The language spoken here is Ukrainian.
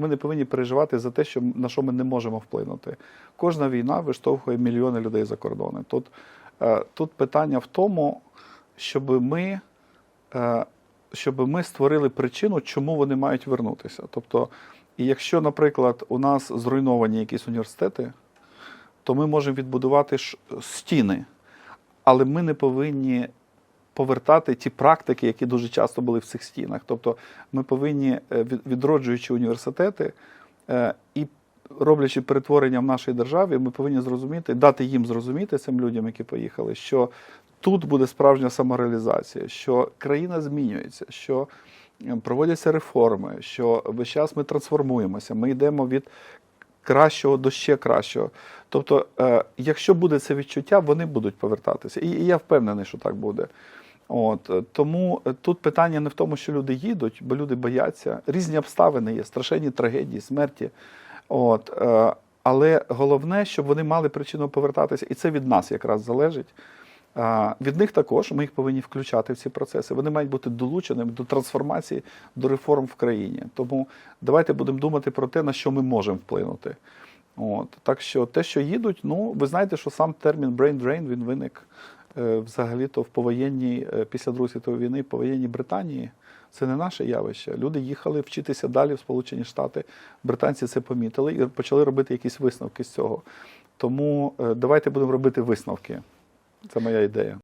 Ми не повинні переживати за те, що на що ми не можемо вплинути. Кожна війна виштовхує мільйони людей за кордони. Тут, е, тут питання в тому, щоб ми, е, щоб ми створили причину, чому вони мають вернутися. Тобто, і якщо, наприклад, у нас зруйновані якісь університети, то ми можемо відбудувати ш- стіни, але ми не повинні повертати ті практики, які дуже часто були в цих стінах. Тобто ми повинні, е, відроджуючи університети е, і роблячи перетворення в нашій державі, ми повинні зрозуміти, дати їм зрозуміти цим людям, які поїхали, що тут буде справжня самореалізація, що країна змінюється, що е, проводяться реформи, що весь час ми трансформуємося, ми йдемо від кращого до ще кращого. Тобто, е, якщо буде це відчуття, вони будуть повертатися. І, я впевнений, що так буде. От е, тому е, тут питання не в тому, що люди їдуть, бо люди бояться. Різні обставини є, страшенні трагедії, смерті. От, але головне, щоб вони мали причину повертатися, і це від нас якраз залежить. Від них також ми їх повинні включати в ці процеси. Вони мають бути долученими до трансформації, до реформ в країні. Тому давайте будемо думати про те, на що ми можемо вплинути. От. Так що те, що їдуть, ну ви знаєте, що сам термін brain drain він виник е, взагалі-то в повоєнній, е, після Другої світової війни, повоєнній Британії. Це не наше явище. Люди їхали вчитися далі в Сполучені Штати. Британці це помітили і почали робити якісь висновки з цього. Тому е, давайте будемо робити висновки. Це моя ідея.